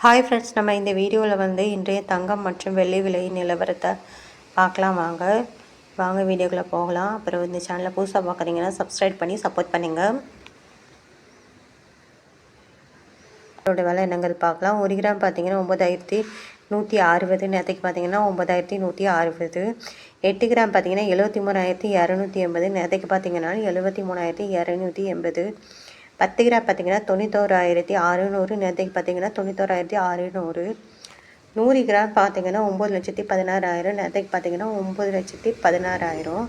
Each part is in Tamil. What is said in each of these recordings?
ஹாய் ஃப்ரெண்ட்ஸ் நம்ம இந்த வீடியோவில் வந்து இன்றைய தங்கம் மற்றும் வெள்ளி விலை நிலவரத்தை பார்க்கலாம் வாங்க. வாங்க வீடியோக்குள்ளே போகலாம். அப்புறம் இந்த சேனலை புதுசாக பார்க்குறீங்கன்னா சப்ஸ்கிரைப் பண்ணி சப்போர்ட் பண்ணுங்கள் அதோட விலை என்னங்கிறது பார்க்கலாம். ஒரு கிராம் பார்த்தீங்கன்னா ஒம்பதாயிரத்தி நூற்றி அறுபது நேற்றுக்கு பார்த்தீங்கன்னா ஒம்பதாயிரத்தி நூற்றி அறுபது. எட்டு கிராம் பார்த்தீங்கன்னா எழுபத்தி மூணாயிரத்தி இரநூத்தி எண்பது நேற்றுக்கு பார்த்தீங்கன்னா எழுபத்தி மூணாயிரத்தி இரநூத்தி எண்பது. பத்து கிராம் பார்த்தீங்கன்னா தொண்ணூத்தோராயிரத்தி அறுநூறு நேற்றுக்கு பார்த்தீங்கன்னா தொண்ணூத்தோராயிரத்தி அறுநூறு. நூறு கிராம் பார்த்தீங்கன்னா ஒம்பது லட்சத்தி பதினாறாயிரம் நேற்றுக்கு பார்த்தீங்கன்னா ஒம்பது லட்சத்தி பதினாறாயிரம்.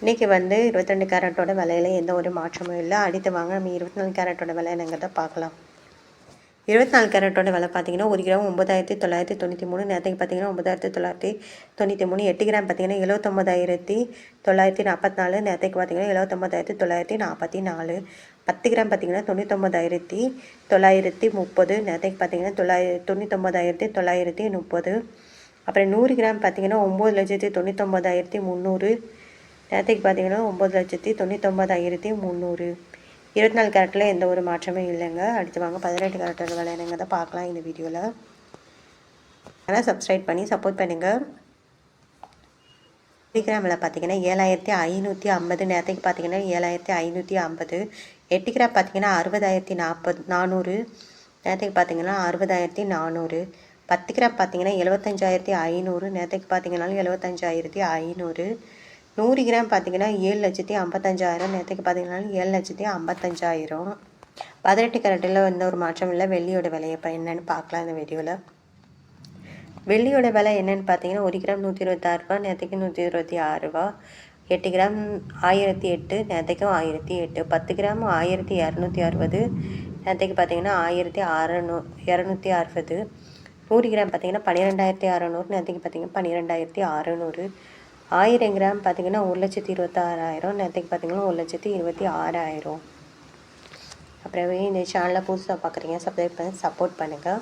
இன்றைக்கி வந்து இருபத்தி ரெண்டு கேரட்டோட விலையில எந்த ஒரு மாற்றமும் இல்லை. அடுத்து வாங்க நம்ம இருபத்தி நாலு கேரட்டோட விலை என்னங்கிறத பார்க்கலாம். இருபத்தி நாலு கேரட்டோட விலை பார்த்தீங்கன்னா ஒரு கிராம் ஒம்பதாயிரத்தி தொள்ளாயிரத்தி தொண்ணூற்றி மூணு. நேரத்துக்கு பார்த்தீங்கன்னா ஒம்பதாயிரத்தி தொள்ளாயிரத்தி தொண்ணூற்றி மூணு. எட்டு கிராம் பார்த்தீங்கன்னா எழுபத்தொம்பதாயிரத்தி தொள்ளாயிரத்தி நாற்பத்தி நாலு. நேரத்துக்கு பார்த்தீங்கன்னா எழுபத்தொம்பதாயிரத்தி தொள்ளாயிரத்தி நாற்பத்தி நாலு. பத்து கிராம் பார்த்தீங்கன்னா தொண்ணூத்தொம்பதாயிரத்தி தொள்ளாயிரத்தி முப்பது. நேரத்துக்கு பார்த்தீங்கன்னா தொள்ளாயிர தொண்ணூத்தொம்பதாயிரத்தி தொள்ளாயிரத்தி முப்பது. அப்புறம் நூறு கிராம் பார்த்தீங்கன்னா ஒம்பது லட்சத்தி தொண்ணூத்தொம்பதாயிரத்தி முந்நூறு. நேரத்துக்கு பார்த்தீங்கன்னா ஒம்பது லட்சத்தி தொண்ணூத்தொம்பதாயிரத்தி முந்நூறு. இருபத்தி நாலு கேரட்டில் எந்த ஒரு மாற்றமும் இல்லைங்க. அடுத்து வாங்க பதினெட்டு கேரட்டோட விலை என்னங்க தான் பார்க்கலாம் இந்த வீடியோவில் ஆனால் சப்ஸ்கிரைப் பண்ணி சப்போர்ட் பண்ணுங்கள் டெலிகிராமில் பார்த்தீங்கன்னா ஏழாயிரத்தி ஐநூற்றி ஐம்பது நேரத்துக்கு பார்த்தீங்கன்னா ஏழாயிரத்தி ஐநூற்றி ஐம்பது. எட்டு கிராம் பார்த்தீங்கன்னா அறுபதாயிரத்தி நாற்பது நானூறு. நேரத்துக்கு பார்த்தீங்கன்னா அறுபதாயிரத்தி நானூறு. பத்து கிராம் பார்த்தீங்கன்னா எழுபத்தஞ்சாயிரத்தி ஐநூறு. நேரத்துக்கு பார்த்தீங்கன்னா எழுபத்தஞ்சாயிரத்தி ஐநூறு. நூறு கிராம் பார்த்தீங்கன்னா ஏழு லட்சத்தி ஐம்பத்தஞ்சாயிரம். நேற்றுக்கு பார்த்தீங்கன்னா ஏழு லட்சத்தி ஐம்பத்தஞ்சாயிரம். பதினெட்டு கரட்டில் எந்த ஒரு மாற்றம் இல்லை. வெள்ளியோட விலை இப்போ என்னென்னு பார்க்கலாம் இந்த வீடியோவில். வெள்ளியோட விலை என்னென்னு பார்த்தீங்கன்னா ஒரு கிராம் நூற்றி இருபத்தாறு ரூபா நேற்றுக்கு நூற்றி இருபத்தி ஆறு ரூபா. எட்டு கிராம் ஆயிரத்தி எட்டு நேற்றுக்கும் ஆயிரத்தி எட்டு. பத்து கிராம் ஆயிரத்தி இரநூத்தி அறுபது நேற்றுக்கு பார்த்தீங்கன்னா ஆயிரத்தி அறநூ இரநூத்தி அறுபது. நூறு கிராம் பார்த்தீங்கன்னா பன்னிரெண்டாயிரத்தி அறநூறு நேற்றுக்கு பார்த்தீங்கன்னா பன்னிரெண்டாயிரத்தி அறநூறு. ஆயிரம் கிராம் பார்த்திங்கன்னா ஒரு லட்சத்தி இருபத்தாறாயிரம். நேற்றுக்கு பார்த்திங்கன்னா ஒரு லட்சத்தி இருபத்தி ஆறாயிரம். அப்புறமே இந்த சேனலை புதுசாக பார்க்குறீங்க சப்ஸ்கிரைப் பண்ணி சப்போர்ட் பண்ணுங்கள்